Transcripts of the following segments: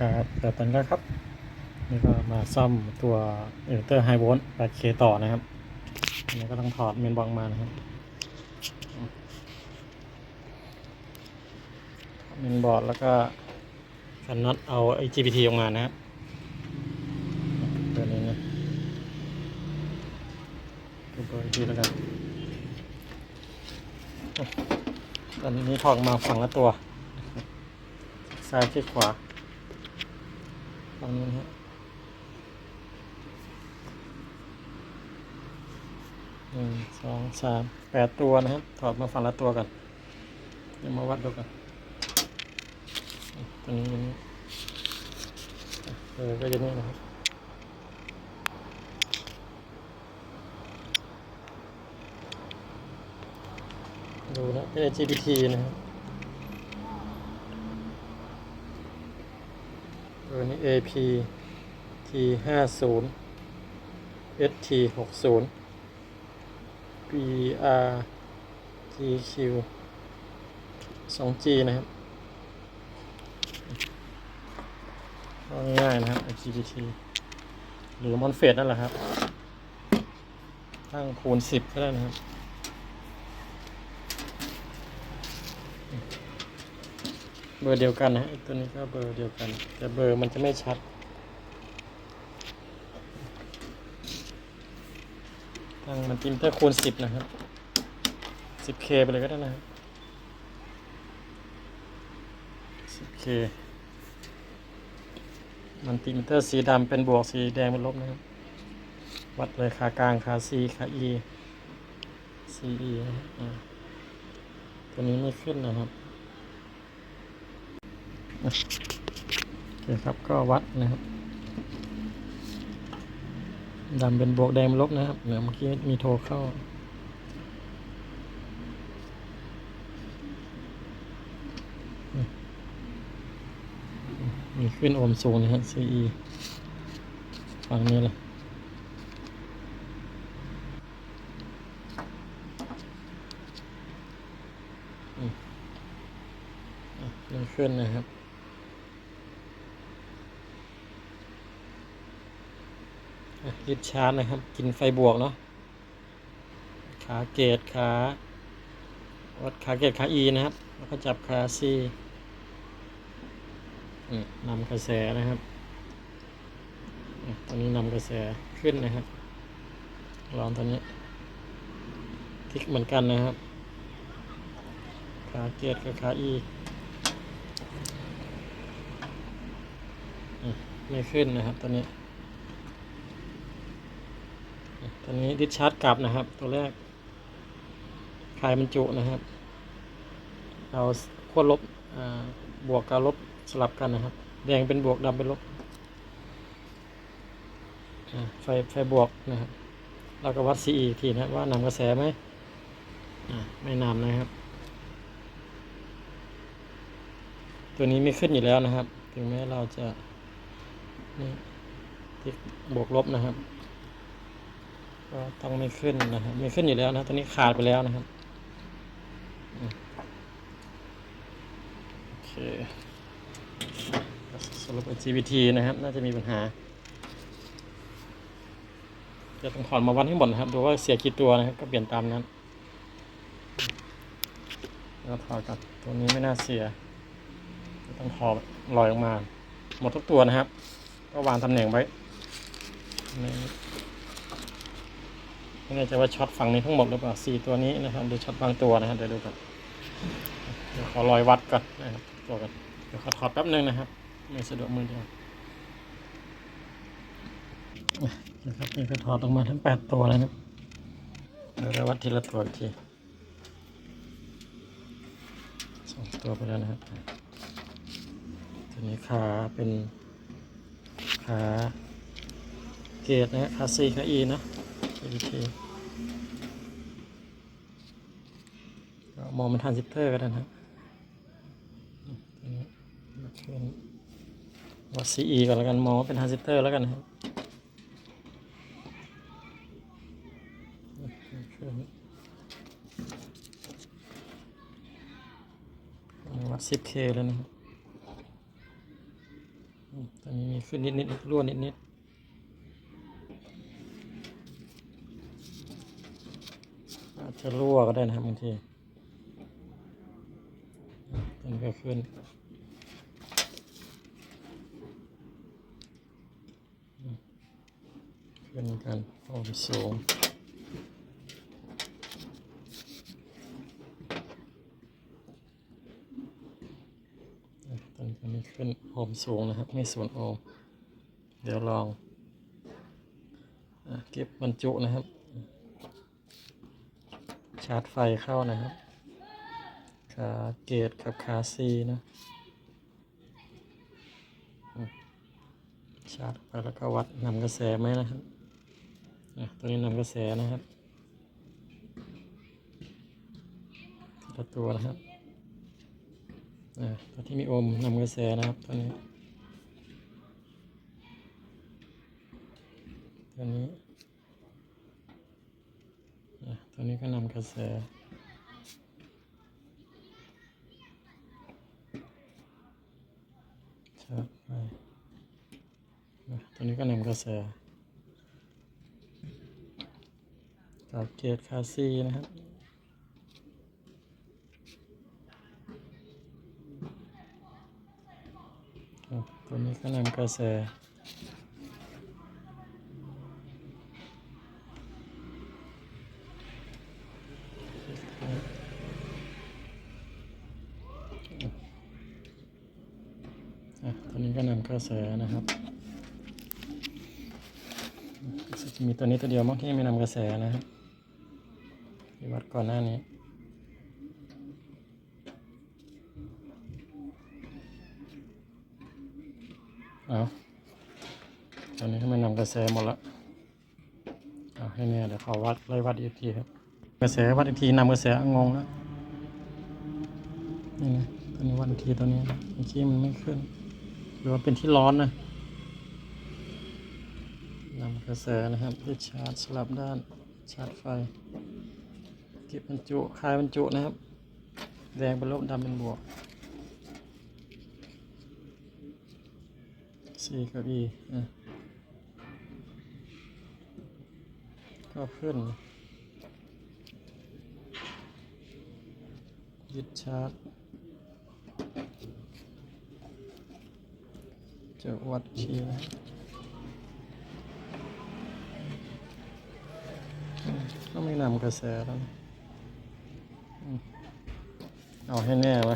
ครับแต่ตอนนี้ครับ นี่ก็มาซ่อมตัวอินเวอร์เตอร์ไฮโวลต์ 8K ต่อนะครับอันนี้ก็ต้องถอดเมนบองมานะครับเมนบอร์ดแล้วก็ฟันน็อตเอาไอ้ GPT ออกมานะครับตัวนี้นะดูเบอร์อีกทีแล้วกันตอนนี้ถอดมาฝั่งละตัว ซ้ายที่ขวา ฝั่งนี้นะฮะหนึ่งสองสามแปดตัวนะครับ ถอดมาฝั่งละตัวกันเดี๋ยวมาวัดดูกันตัวนี้นี้เออก็จะนี่นะครับดูนะเป็น LGBT นะครับ ตัวนี้ AP T ห้าศูนย์ ST หกศูนย์ BR TQ สอง G นะครับง่ายนะครับ LGBT หรือมอนเฟสนั่นแหละครับ ตั้งคูณสิบก็ได้นะครับ บอร์เดียวกันนะฮะไอ้ตัวนี้ก็เบอร์เดียวกัน แต่เบอร์มันจะไม่ชัดตั้งมันติมเตอร์คูณสิบนะครับสิบเคไปเลยก็ได้นะครับสิบเคมันติมเตอร์สีดำเป็นบวกสีแดงเป็นลบนะครับ วัดเลยขากลางขา C ขา E CE นะฮะอ่าตัวนี้ไม่ขึ้นนะครับ โอเคครับก็วัดนะครับดำเป็นบวกแดงลบนะครับเหลือเมื่อกี้มีโทรเข้ามีขึ้นโอห์มสูงนะฮะ CE ฝั่งนี้เลยอืมอะขึ้นขึ้นนะครับ อะ ยึดชาร์จนะครับ กินไฟบวกเนาะขาเกตขาวัดขาเกตขา E นะครับ แล้วก็จับขา C นี่นำกระแสนะครับตอนนี้นำกระแสขึ้นนะครับลองตัวนี้คลิกเหมือนกันนะครับ ขาเกตกับขา E อะไม่ขึ้นนะครับตอนนี้ ตัวนี้ดิสชาร์จกลับนะครับ ตัวแรกคลายบรรจุนะครับ เอาขั้วลบบวกกับลบสลับกันนะครับ แดงเป็นบวกดำเป็นลบไฟไฟบวกนะครับเราก็วัด CE อีกทีนะว่านำกระแสไหมไม่นำนะครับ ตัวนี้ไม่ขึ้นอยู่แล้วนะครับ ถึงแม้เราจะนี่บวกลบนะครับ ก็ต้องไม่ขึ้นนะครับไม่ขึ้นอยู่แล้วนะตอนนี้ขาดไปแล้วนะครับ โอเคสรุป GBT นะครับ น่าจะมีปัญหา จะต้องถอนมาวัดให้หมดนะครับ ดูว่าเสียกี่ตัวนะครับ ก็เปลี่ยนตามนั้น แล้วถอดกันตัวนี้ไม่น่าเสีย ต้องถอดลอยออกมา หมดทุกตัวนะครับ ก็วางตำแหน่งไว้ ไม่แน่ใจว่าช็อตฝั่งนี้ทั้งหมดหรือเปล่าสี่ตัวนี้นะครับเดูช็อตบางตัวนะครับเดี๋ยวดูกันเดี๋ยวขอรอยวัดก่อนนะครับตัวกันเดี๋ยวขอถอดแป๊บนึงนะครับ ไม่สะดวกมือเดียวนะครับนี่ก็ถอดออกมาทั้งแปดตัวแล้วนะเดี๋ยวเราวัดทีละตัวอีกทีสองตัวไปแล้วนะครับตัวนี้ขาเป็นขาเกตนะฮะขาซีขาอีนะ อีกทีก็มองเป็นทานซิสเตอร์ก็ได้นะครับตัวนี้ขึ้นวัด CE ก่อนแล้วกัน มองว่าเป็นทานซิสเตอร์แล้วกันนะครับวัด 10K แล้วนะครับตอนนี้มีขึ้นนิดนิดๆรั่วนิดนิดๆอา จะรั่วก็ได้นะครับบางทีตอนก็ขึ้นขึ้นกันโอมสูงตอนนี้ขึ้นโอมสูงนะครับ ไม่ศูนย์โอม เดี๋ยวลองอเก็บบรรจุนะครับ ชาร์จไฟเข้านะครับ ขาเกตกับขาซีนะชาร์จไปแล้วก็วัดนำกระแสไหมนะครับอะตัวนี้นำกระแสนะครับทีละตัวนะครับตัวที่มีโอมนำกระแสนะครับตัวนี้ตัวนี้ ตัวนี้ก็นำกระแสชาไปตัวนี้ก็นำกระแสกับเกตคาซีนะครับครับตัวนี้ก็นำกระแสอะตัวนี้ก็นำก ระแสนะครับจะมีตัวนี้ตัวเดียวมั้งที่ไม่นำกระแสนะครับที่วัดก่อนหน้านี้เอาตอนนี้ทำไมนำกระแสหมดละเอาให้แน่เดี๋ยวขอวัดไล่วัดอีกทีครับ กระแสวัดอีกทีนำกระแสงงแล้วนี่นะตอนนี้วัดอีกทีตอนนี้นะเมื่อกี้มันไม่ขึ้น รือว่าเป็นที่ร้อนนะนำกระแสนะครับด้ชาร์จสลับด้านชาร์จไฟ เก็บบรรจุคลายบรรจุนะครับ แดงเป็นลบดำเป็นบวก C กับ E อะก็ขึ้นยึดชาร์จ จะวัดคีย์นะอืมก็ไม่นำกระแสแล้วเอาให้แน่ไว้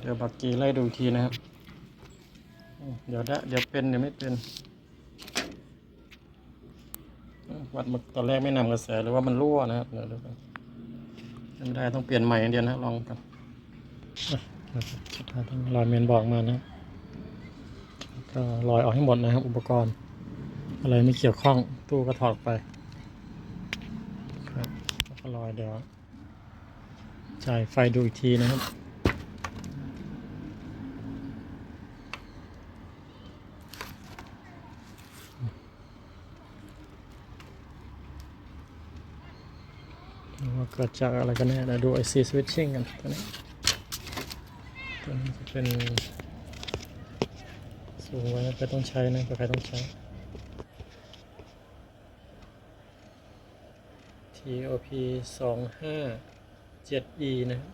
เดี๋ยวบักกีไล่ดูทีนะครับ เดี๋ยวได้เดี๋ยวเป็นเดี๋ยวไม่เป็น วัดมาตอนแรกไม่นำกระแสหรือว่ามันรั่วนะครับเดี๋ยวดี๋ยวกันไม่ได้ต้องเปลี่ยนใหม่อย่างเดียวนะลองกัน ต้องรอยเมนบอกมานะก็ลอยออกให้หมดนะครับ อุปกรณ์ อะไรไม่เกี่ยวข้องตู้ก็ถอดไปครับก็ลอยเดี๋ยวจ่ายไฟดูอีกทีนะครับว่าเกิดจากอะไรกันแน่เดี๋ยวดู IC switching กันตัวนี้ วนี้จะเป็นสูงไว้ใครต้องใช้นะใครต้องใช้ TOP สองห้าเจ็ด E นะครับ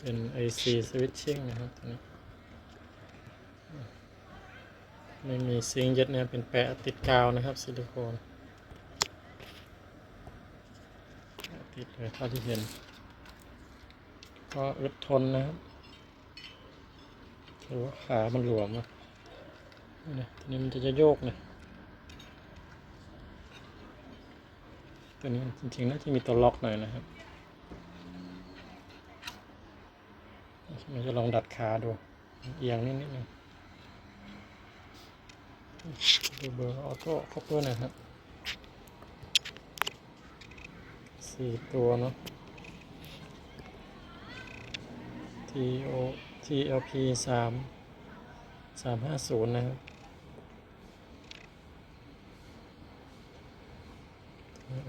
เป็น IC switching นะครับตัวนี้ ไม่มีซิงยึดนะครับเป็นแปะติดกาวนะครับซิลิโคนติดเลยเท่าที่เห็น ก็อึดทนนะครับหรือว่าขามันหลวมอะนี่ตัวนี้มันจะจะโยกนะตัวนี้จริงๆน่าจะมีตัวล็อกหน่อยนะครับเราจะลองดัดขาดูเอียงนิดนิดนึง ดูเบอร์ออโต้คัพเปอร์นะครับสี่ตัวเนาะ TO TLP สามสามห้าศูนย์นะครับ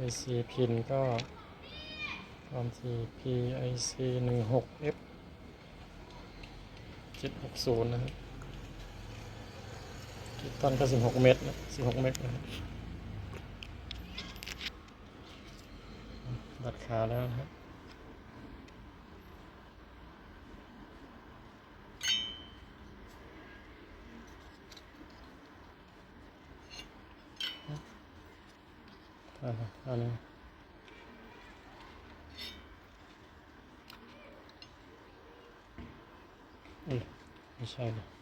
IC พินก็ความถี่ PIC หนึ่ง 16F นย์นะครับ ตันก็สิบหกเมตรสิบหกเมตรนะดัดขาแล้วนะครับอันนี้เอ้ยไม่ใช่เลย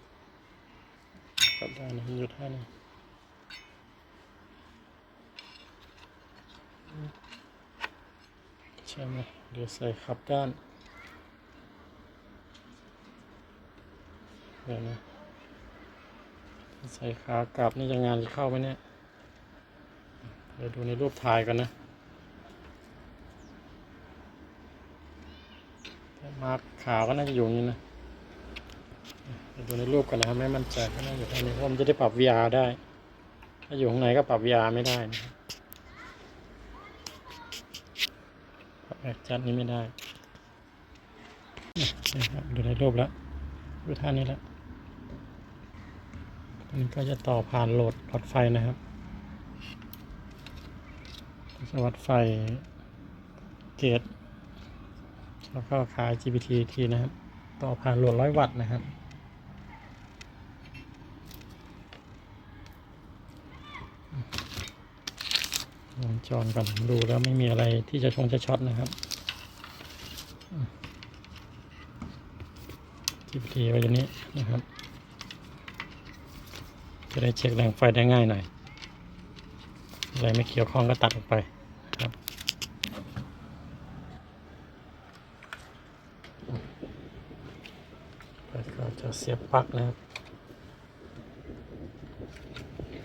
กลับได้นะหยุดให้นะใช่ไหมเดี๋ยวใส่ขับด้านเดี๋ยวนะใส่ขากลับนี่จะงานจะเข้าไหมเนี่ยเดี๋ยวดูในรูปถ่ายกันนะมาร์คขาวก็น่าจะอยู่นี้นะ ดูในรูปกันนะครับไม่มั่นใจก็น่าจะอยู่ทางนี้เพราะมันจะได้ปรับ VR ได้ ถ้าอยู่ข้างในก็ปรับ VR ไม่ได้นะปรับแอดจัดนี้ไม่ได้นี่ครับดูในรูปแล้วดูท่านี้แล้วอันนี้ก็จะต่อผ่านโหลดหลอดไฟนะครับสวัสดไฟเกตแล้วก็ขาย GPT ทีนะครับ ต่อผ่านโหลดร้อยวัตต์นะครับ วงจรก่อนดูแล้วไม่มีอะไรที่จะชงจะช็อตนะครับ GPT ไว้อย่างนี้นะครับ จะได้เช็คแรงไฟได้ง่ายหน่อยอะไรไม่เกี่ยวข้องก็ตัดออกไปครับแล้วก็จะเสียบปลั๊กนะครับ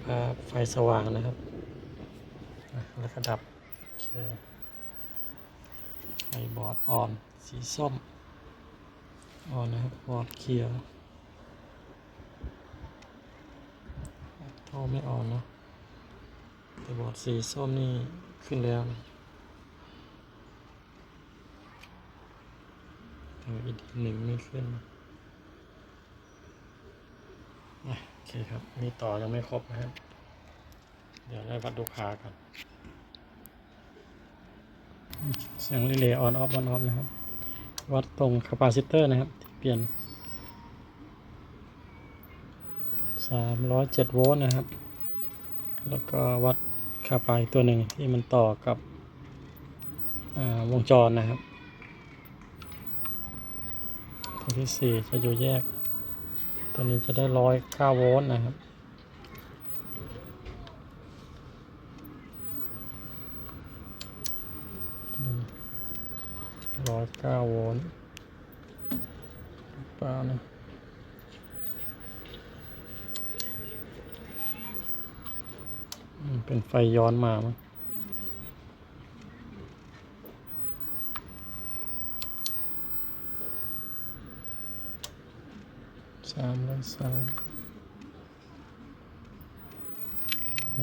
ภาพไฟสว่างนะครับ แล้วก็ดับ โอเคไฟบอร์ดออน สีส้มออนนะครับ บอร์ดเขียวโทรไม่ออนเนาะแต่บอร์ดสีส้มนี่ขึ้นแล้วแต่อีกหนึ่งไม่ขึ้นโอเคครับมีต่อยังไม่ครบนะครับ เดี๋ยวได้วัดดูขากันอืม เสียงรีเลย์ออนออฟออนออฟนะครับ วัดตรงคาปาซิเตอร์นะครับที่เปลี่ยน 307 โวลต์นะครับ แล้วก็วัดคาปาตัวหนึ่งที่มันต่อกับวงจรนะครับตัวที่สี่จะอยู่แยก ตัวนี้จะได้ร้อยเก้าโวลต์นะครับ ร้อยเก้าโวลต์เปล่านะเป็นไฟย้อนมามั้งสามร้อยสาม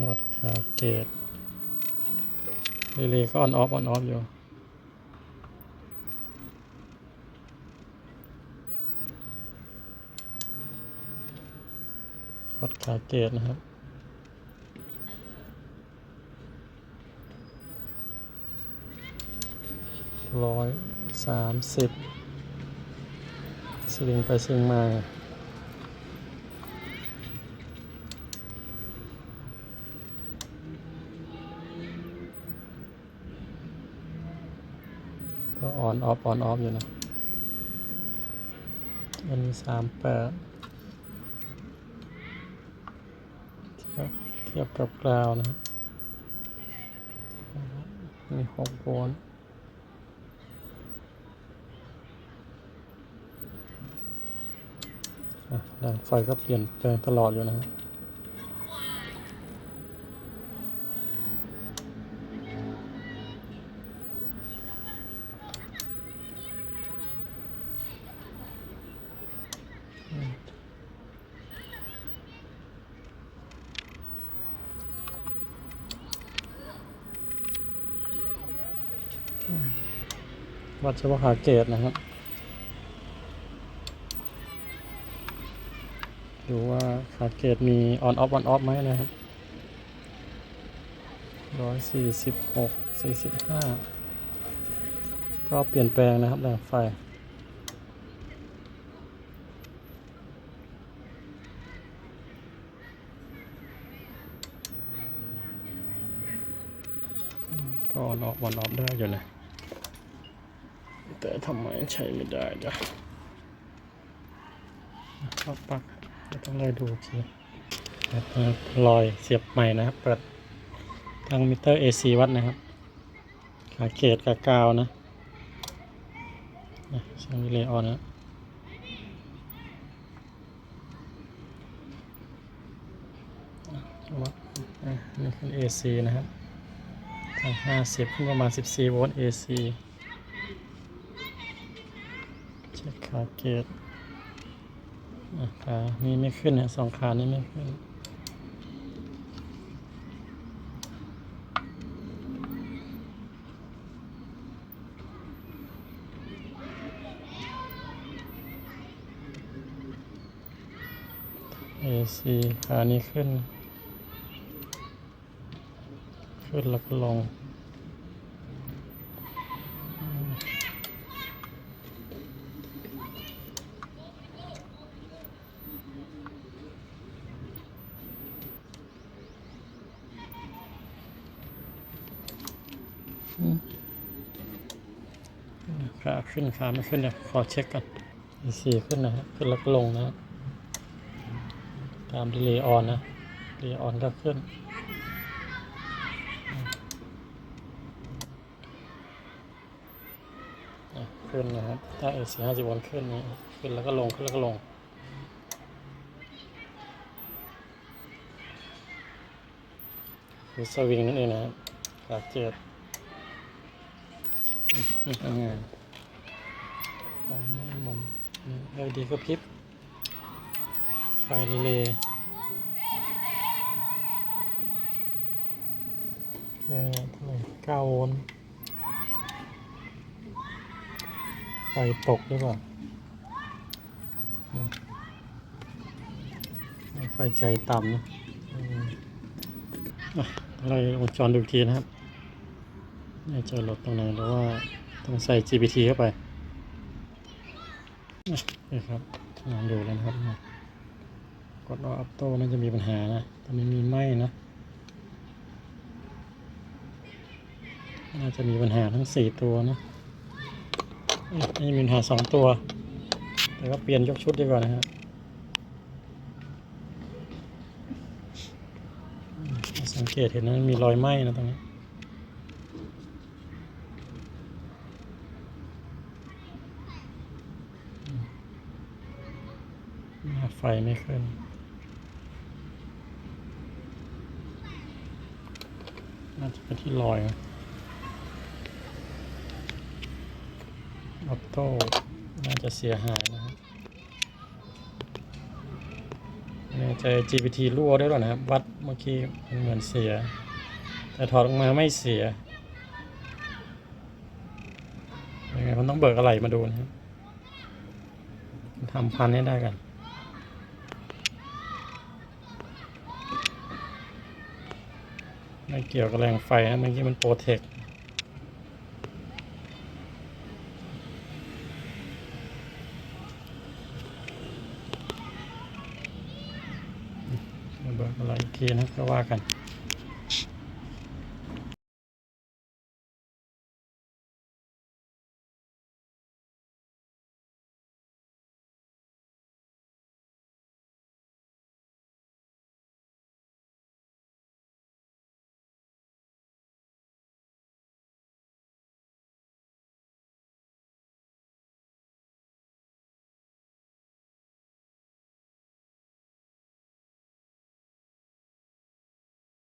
วัดขาเกตเรย์ก็ออนออฟออนออฟอยู่ วัดขาเกตนะครับ ร้อยสามสิบสลิงไปสลิงมาก็ออนออฟออนออฟอยู่นะอันนี้สามแปด เทียบเทียบกับกราวนะครับมีหกโวลต์อะด้านไฟก็เปลี่ยนแปลงตลอดอยู่นะครับม วัด เฉพาะขาเกตนะครับ ดูว่าขาเกตมีออนออฟออนออฟไหมนะครับร้อยสี่สิบหกสี่สิบห้าก็เปลี่ยนแปลงนะครับแรงไฟก็ออนออฟออนออฟได้อยู่นะ แต่ทำไมใช้ไม่ได้จ้ะปักปักต้องไล่ดูทีครับรอยเสียบใหม่นะครับเปิดทางมิเตอร์ AC วัดนะครับขาเกตกับกาวนะนะช่างวิเลออนนะวัดอะนี่คือ AC นะครับทาง50ขึ้นประมาณ 14 โวลต์ AC เช็ค ขาเกตขานี่ไม่ขึ้นนะสองขานี่ไม่ขึ้น AC ขานี้ขึ้น ขึ้นแล้วก็ลง ขาขึ้นขาไม่ขึ้นเดี๋ยขอเช็คกัน AC ขึ้นนะขึ้นแล้วก็ลงนะ ตามดีเลย์ออนนะดีเลย์ออนก็ขึ้น ขึ้นนะครับ ถ้า AC ห้าสิบวันขึ้นนี้ขึ้นแล้วก็ลงขึ้นแล้วก็ลงคือสวิงนั่นเองนะครับขาเจ็ดอืมนี่ทำงาน มองไม่มุมนี่ LED ก็พริบ ไฟรีเลย์แค่เท่าไหร่เก้าโวลต์ไฟตกหรือเปล่าไฟใจต่ำนะอะเราวงจรดูทีนะครับจอรถตรงไหนหรือว่าต้องใส่ GPT เข้าไป นี่ครับลองดูแล้วนะครับกดรออัพโต้น่าจะมีปัญหานะตอนนี้มีไหมนะ น่าจะมีปัญหาทั้งสี่ตัวนะนี่มีปัญหาสองตัว แต่ก็เปลี่ยนยกชุดดีกว่านะครับสังเกตเห็นนะมีรอยไหมนะตรงนี้ หน้า ไฟไม่ขึ้น น่าจะเป็นที่ลอยออโต้ น่าจะเสียหายนะครับไม่แน่ใจ GPT รั่วด้วยหรอนะครับ วัดเมื่อกี้มันเหมือนเสีย แต่ถอดออกมาไม่เสีย ยังไงผมต้องเบิกอะไรมาดูนะครับทำพันให้ได้กัน ไม่เกี่ยวกับแรงไฟนะเมื่อกี้มันโปรเทคเบิกอะไรอีกทีนะก็ว่ากัน